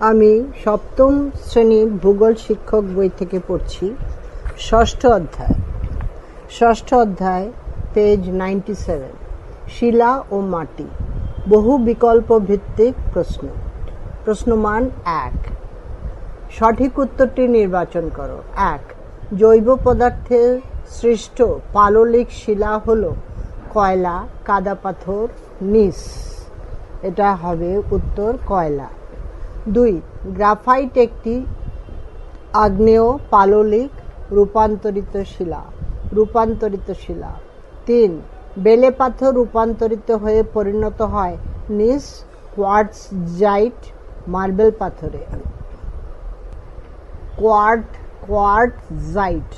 আমি সপ্তম শ্রেণির ভূগোল শিক্ষক বই থেকে পড়ছি, ষষ্ঠ অধ্যায়। ষষ্ঠ অধ্যায় পেজ নাইনটি সেভেন শিলা ও মাটি, বহু বিকল্প ভিত্তিক প্রশ্ন। প্রশ্নমান এক। সঠিক উত্তরটি নির্বাচন করো। এক, জৈব পদার্থের সৃষ্ট পাললিক শিলা হল কয়লা, কাদা পাথর, নিস। এটা হবে উত্তর কয়লা। দুই, গ্রাফাইট একটি আগ্নেয় পাললিক রূপান্তরিত শিলা রূপান্তরিত শিলা। তিন, বেলে পাথর রূপান্তরিত হয়ে পরিণত হয় নিস কোয়ার্টজাইট মার্বেল পাথরে। কোয়ার্ট কোয়ার্টজাইট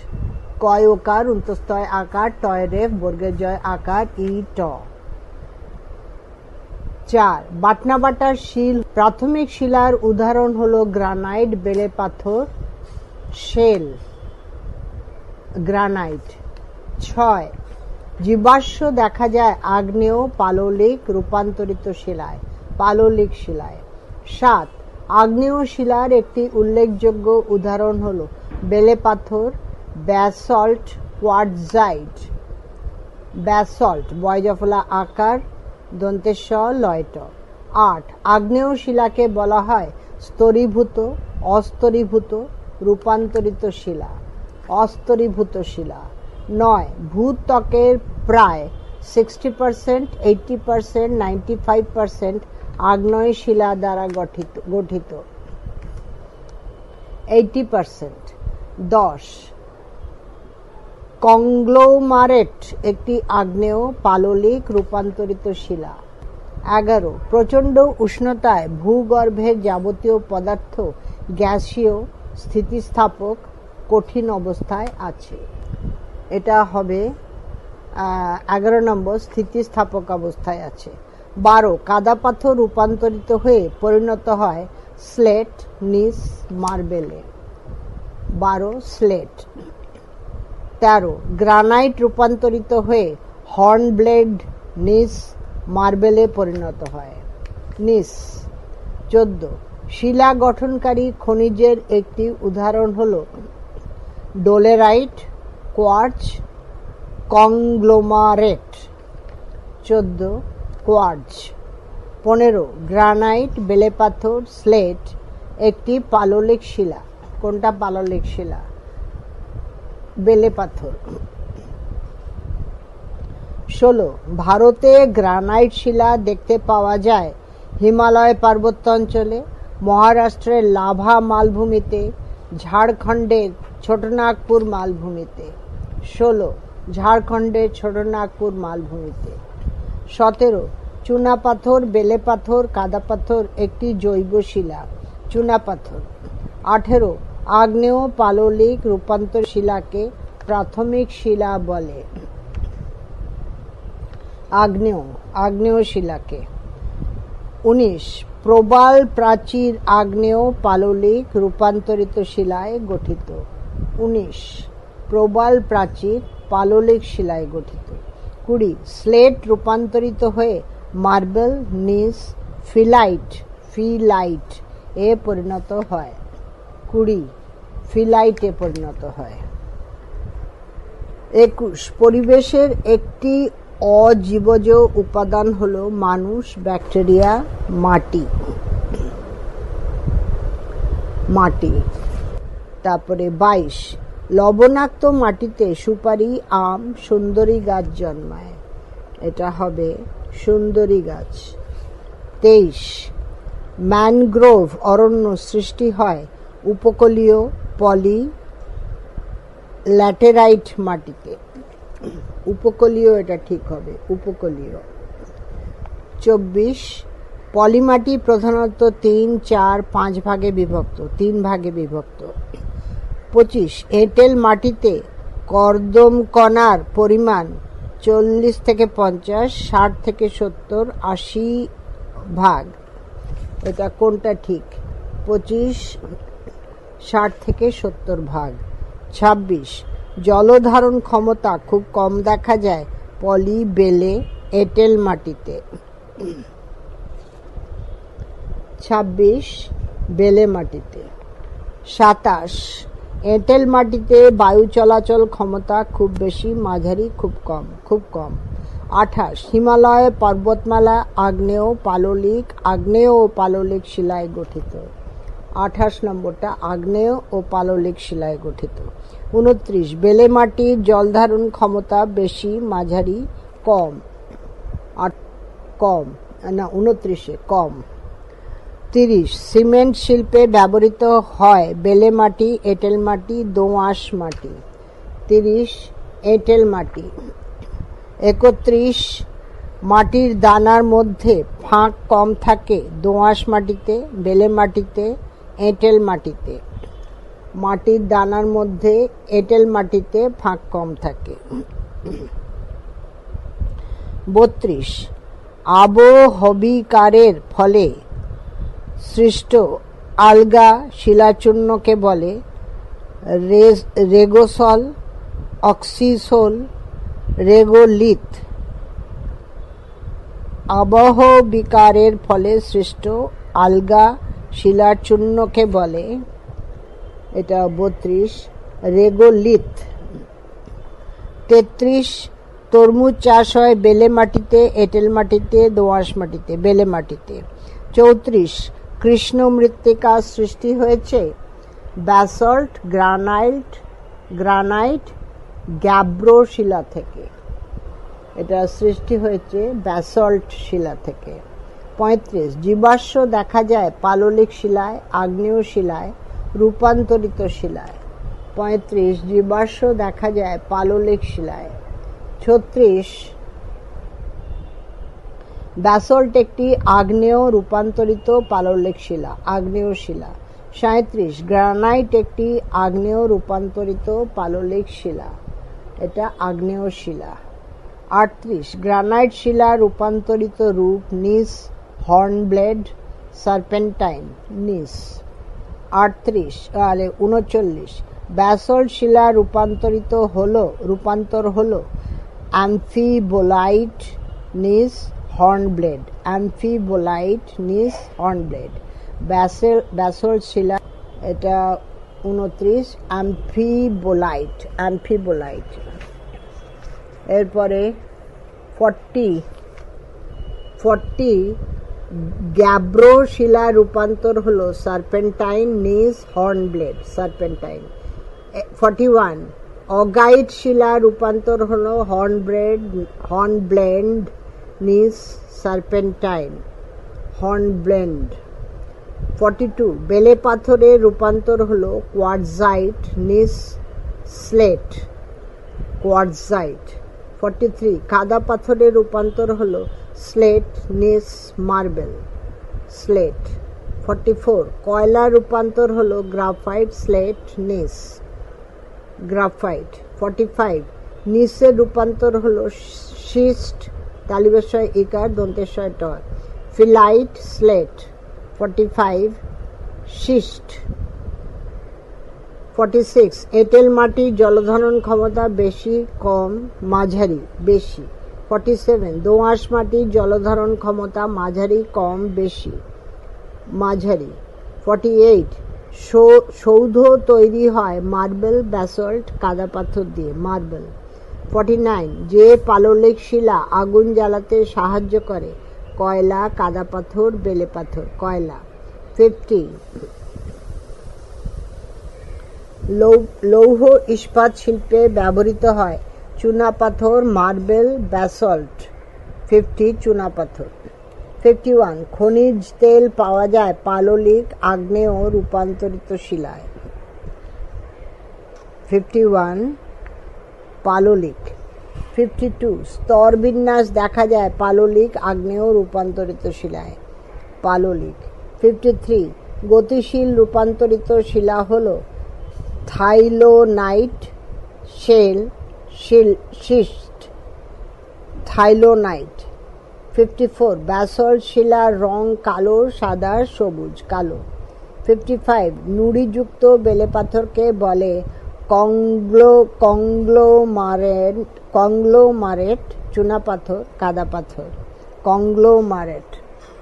কয় ওকার উন্তস্তয় আকার, টয় রেফ, বর্গের জয় আকার, ই, ট। চার। বাটনা বাটার শিল, প্রাথমিক শিলার উদাহরণ হল গ্রানাইট, বেলে পাথর, শেল, গ্রানাইট। ছয়। জীবাশ্ম দেখা যায় আগ্নেয়, পাললিক, রূপান্তরিত শিলায়, পাললিক শিলায়। সাত। আগ্নেয় শিলার একটি উল্লেখযোগ্য উদাহরণ হলো বেলে পাথর, ব্যাসল্ট কোয়ার্টজাইট ব্যাসল্ট, বয়জফলা আকার দন্তেশ্ব লয়ট। আট, আগ্নেয় শিলাকে বলা হয় স্তরীভূত, অস্তরীভূত, রূপান্তরিত শিলা, অস্তরীভূত শিলা। নয়, ভূত্বকের প্রায় sixty percent eighty percent ninety five percent আগ্নেয় শিলা দ্বারা গঠিত গঠিত। এইটটি পার্সেন্ট দশ কংগ্লোমারেট একটি আগ্নেয় পাললিক রূপান্তরিত শিলা। এগারো, প্রচণ্ড উষ্ণতায় ভূগর্ভের যাবতীয় পদার্থ গ্যাসীয় স্থিতিস্থাপক কঠিন অবস্থায় আছে। এটা হবে এগারো নম্বর স্থিতিস্থাপক অবস্থায় আছে। বারো, কাদা পাথর রূপান্তরিত হয়ে পরিণত হয় স্লেট নিস মার্বেলে। বারো, স্লেট তেরো, গ্রানাইট রূপান্তরিত হয়ে হর্ন ব্লেড নিস মার্বেলে পরিণত হয়। নিস, চোদ্দ, শিলা গঠনকারী খনিজের একটি উদাহরণ হল ডোলেরাইট, কোয়ার্চ, কংগ্লোমারেট। চোদ্দ, কোয়ার্চ, পনেরো, গ্রানাইট, বেলেপাথর, স্লেট, একটি পাললিক শিলা। কোনটা পাললিক শিলা? বেলে পাথর। ষোলো, ভারতে গ্রানাইট শিলা দেখতে পাওয়া যায় হিমালয় পার্বত্য অঞ্চলে, মহারাষ্ট্রের লাভা মালভূমিতে, ঝাড়খণ্ডের ছোটনাগপুর মালভূমিতে। ষোলো, ঝাড়খণ্ডের ছোটনাগপুর মালভূমিতে। সতেরো, চুনা পাথর, বেলে পাথর, কাদা পাথর, একটি জৈব শিলা, চুনা পাথর। আঠেরো আগ্নেয় পাললিক রূপান্তর শিলাকে প্রাথমিক শিলা বলে। আগ্নেয় আগ্নেয় শিলাকে। উনিশ, প্রবাল প্রাচীর আগ্নেয় পাললিক রূপান্তরিত শিলায় গঠিত। উনিশ, প্রবাল প্রাচীর পাললিক শিলায় গঠিত। কুড়ি, স্লেট রূপান্তরিত হয়ে মার্বেল, নিস, ফিলাইট ফিলাইট এ পরিণত হয়। কুড়ি ফিলাইটে পরিণত হয়। একুশ, পরিবেশের একটি অজীবজ উপাদান হল মানুষ, ব্যাকটেরিয়া, মাটি। মাটি। তারপরে বাইশ, লবণাক্ত মাটিতে সুপারি, আম, সুন্দরী গাছ জন্মায়। এটা হবে সুন্দরী গাছ। তেইশ, ম্যানগ্রোভ অরণ্য সৃষ্টি হয় উপকূলীয় পলি ল্যাটেরাইট মাটিতে উপকূলীয় এটা ঠিক হবে, উপকূলীয়। চব্বিশ পলিমাটি প্রধানত তিন, চার, পাঁচ ভাগে বিভক্ত, তিন ভাগে বিভক্ত। পঁচিশ, এঁটেল মাটিতে কর্দম কণার পরিমাণ চল্লিশ থেকে পঞ্চাশ, ষাট থেকে সত্তর, আশি ভাগ। এটা কোনটা ঠিক? পঁচিশ ষাট থেকে সত্তর ভাগ। ছাব্বিশ, জলধারণ ক্ষমতা খুব কম দেখা যায় পলি বেলে এঁটেল মাটিতে। ছাব্বিশ, বেলে মাটিতে। সাতাশ, এঁটেল মাটিতে বায়ু চলাচল ক্ষমতা খুব বেশি, মাঝারি, খুব কম খুব কম। আঠাশ, হিমালয় পর্বতমালা, আগ্নেয় পাললিক, আগ্নেয় ও পাললিক শিলায় গঠিত। আঠাশ নম্বরটা আগ্নেয় ও পাললিক শিলায় গঠিত। উনত্রিশ, বেলে মাটির জলধারণ ক্ষমতা বেশি, মাঝারি, কম। আর কম, না, উনত্রিশে, কম। তিরিশ, সিমেন্ট শিল্পে ব্যবহৃত হয় বেলে মাটি, এঁটেল মাটি দোআঁশ মাটি। তিরিশ, এঁটেল মাটি। একত্রিশ, মাটির দানার মধ্যে ফাঁক কম থাকে দোআঁশ মাটিতে, বেলে মাটিতে এঁটেল মাটিতে। মাটির দানার মধ্যে এঁটেল মাটিতে ফাঁক কম থাকে। বত্রিশ। আবহবিকারের ফলে সৃষ্ট আলগা শিলাচূর্ণকে বলে রেগোসল, অক্সিসোল, রেগোলিথ। আবহ বিকারের ফলে সৃষ্ট আলগা শিলাচূর্ণকে বলে, এটা বত্রিশ, রেগোলিথ। তেত্রিশ, তরমুজ চাষ হয় বেলে মাটিতে, এঁটেল মাটিতে, দোআঁশ মাটিতে, বেলে মাটিতে। চৌত্রিশ, কৃষ্ণ মৃত্তিকা সৃষ্টি হয়েছে, ব্যাসল্ট, গ্রানাইট গ্রানাইট, গ্যাব্রো শিলা থেকে। এটা সৃষ্টি হয়েছে ব্যাসল্ট শিলা থেকে। পঁয়ত্রিশ। জীবাশ্ম দেখা যায় পাললিক শিলায়, আগ্নেয় শিলায়, রূপান্তরিত শিলায়। পঁয়ত্রিশ। জীবাশ্ম দেখা যায় পাললিক শিলায়। ছত্রিশ। ব্যাসল্ট একটি আগ্নেয়, রূপান্তরিত পাললিক শিলা, আগ্নেয় শিলা। সাঁত্রিশ গ্রানাইট একটি আগ্নেয়, রূপান্তরিত পাললিক শিলা। এটা আগ্নেয় শিলা। আটত্রিশ। গ্রানাইট শিলা, রূপান্তরিত রূপ, নিস হর্নব্লেড, সার্পেন্টাইন, নিস। আটত্রিশ আরে উনচল্লিশ ব্যাসল্ট শিলা রূপান্তরিত হলো, রূপান্তর হলো, অ্যাম্ফিবোলাইট, নিস, হর্নব্লেড, অ্যাম্ফিবোলাইট, নিস, হর্নব্লেড। ব্যাসেল ব্যাসল্ট শিলা, এটা উনত্রিশ, অ্যাম্ফিবোলাইট অ্যাম্ফিবোলাইট। এরপরে ফর্টি ফর্টি গ্যাব্রো শিলা রূপান্তর হলো serpentine gneiss hornblende serpentine. Forty one augite শিলা রূপান্তর হলো হর্নব্রেড হর্নব্লেন্ড নিস সার্পেন্টাইন হর্নব্লেন্ড ফর্টি টু বেলে পাথরের রূপান্তর হলো কোয়ার্জাইট নিস স্লেট, কোয়ার্জাইট। ফর্টি থ্রি কাদা পাথরের রূপান্তর হলো স্লেট নিস মার্বেল। স্লেট। Forty four. কয়লার রূপান্তর হল graphite slate gneiss. Graphite. Forty five. নিসের রূপান্তর হল শিস্ট তালিবেশয় ইকার দন্তেশ্বয় toy. Phyllite slate. Forty five. Schist forty six. এঁটেল মাটি জলধারণ ক্ষমতা বেশি, কম, মাঝারি, বেশি। ফর্টি সেভেন দোআঁশ মাটি জলধারণ ক্ষমতা মাঝারি, কম, বেশি। মাঝারি। ফর্টি এইট সৌধ তৈরি হয় মার্বেল, ব্যাসল্ট, কাদা পাথর দিয়ে, মার্বেল। ফর্টি নাইন যে পাললিক শিলা আগুন জ্বালাতে সাহায্য করে, কয়লা, কাদা পাথর, বেলে পাথর, কয়লা। ফিফটি লৌহ ইস্পাত শিল্পে ব্যবহৃত হয় চুনাপাথর, মার্বেল, ব্যাসল্ট। ফিফটি চুনাপাথর। ফিফটি ওয়ান, খনিজ তেল পাওয়া যায় পাললিক, আগ্নেয় রূপান্তরিত শিলায়। ফিফটি ওয়ান, পাললিক। ফিফটি টু স্তর বিন্যাস দেখা যায় পাললিক, আগ্নেয় রূপান্তরিত শিলায়। পাললিক। ফিফটি থ্রি, গতিশীল রূপান্তরিত শিলা হলো থাইলোনাইট shale schist, থাইলোনাইট, fifty four basalt শিলার রং কালো, সাদা, সবুজ, কালো। ফিফটি ফাইভ, নুড়িযুক্ত বেলে পাথরকে বলে কংগ্লো, কংগ্লোমারেট কংগ্লোমারেট চুনাপাথর কাদা পাথর। কংগ্লোমারেট।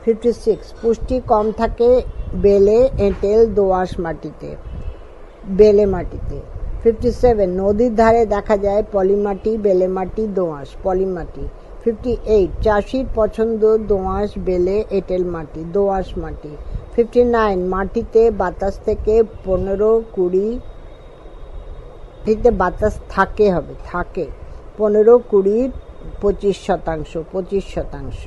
ফিফটি সিক্স, পুষ্টি কম থাকে বেলে, এঁটেল, দোআঁশ মাটিতে, বেলে মাটিতে। ফিফটি সেভেন নদীর ধারে দেখা যায় পলিমাটি বেলে মাটি দোআঁশ পলিমাটি। ফিফটি এইট চাষির পছন্দ দোআঁশ বেলে, এঁটেল মাটি দোআঁশ মাটি। ফিফটি নাইন মাটিতে বাতাস থেকে পনেরো কুড়ি মাটিতে বাতাস থাকে হবে, থাকে। পনেরো কুড়ি পঁচিশ শতাংশ পঁচিশ শতাংশ।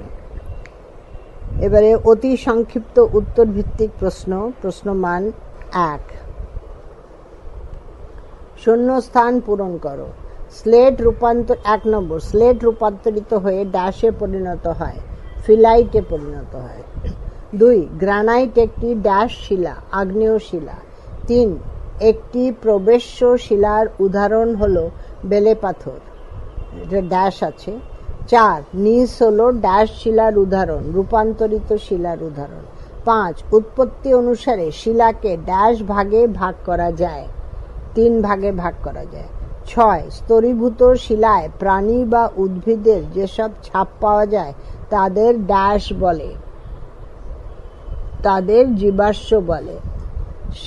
এবারে অতি সংক্ষিপ্ত উত্তর ভিত্তিক প্রশ্ন, প্রশ্নমান এক। শূন্যস্থান পূরণ করো। স্লেট রূপান্তর, এক নম্বর, স্লেট রূপান্তরিত হয়ে ড্যাশে পরিণত হয় ফিলাইটে পরিণত হয়। দুই গ্রানাইট একটি ড্যাশ শিলা, আগ্নেয় শিলা। তিন, একটি প্রবেশ্য শিলার উদাহরণ হল বেলে পাথর, এটা ড্যাশ আছে। চার নিস হলো ড্যাশ শিলার উদাহরণ, রূপান্তরিত শিলার উদাহরণ। পাঁচ, উৎপত্তি অনুসারে শিলাকে ড্যাশ ভাগে ভাগ করা যায়। তিন ভাগে ভাগ করা যায়। ছয়, স্তরীভূত শিলায় প্রাণী বা উদ্ভিদের যেসব ছাপ পাওয়া যায়, তাদের ড্যাশ বলে, তাদের জীবাশ্ম বলে।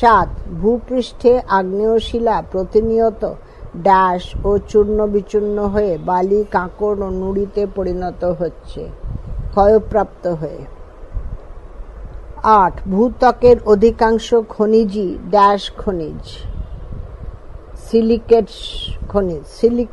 সাত, ভূপৃষ্ঠে আগ্নেয় শিলা প্রতিনিয়ত ড্যাশ ও চূর্ণ বিচূর্ণ হয়ে বালি, কাঁকড় ও নুড়িতে পরিণত হচ্ছে, ক্ষয়প্রাপ্ত হয়ে। আট, ভূত্বকের অধিকাংশ খনিজই ড্যাশ খনিজ। সিলিকেট খনিজ সিলিক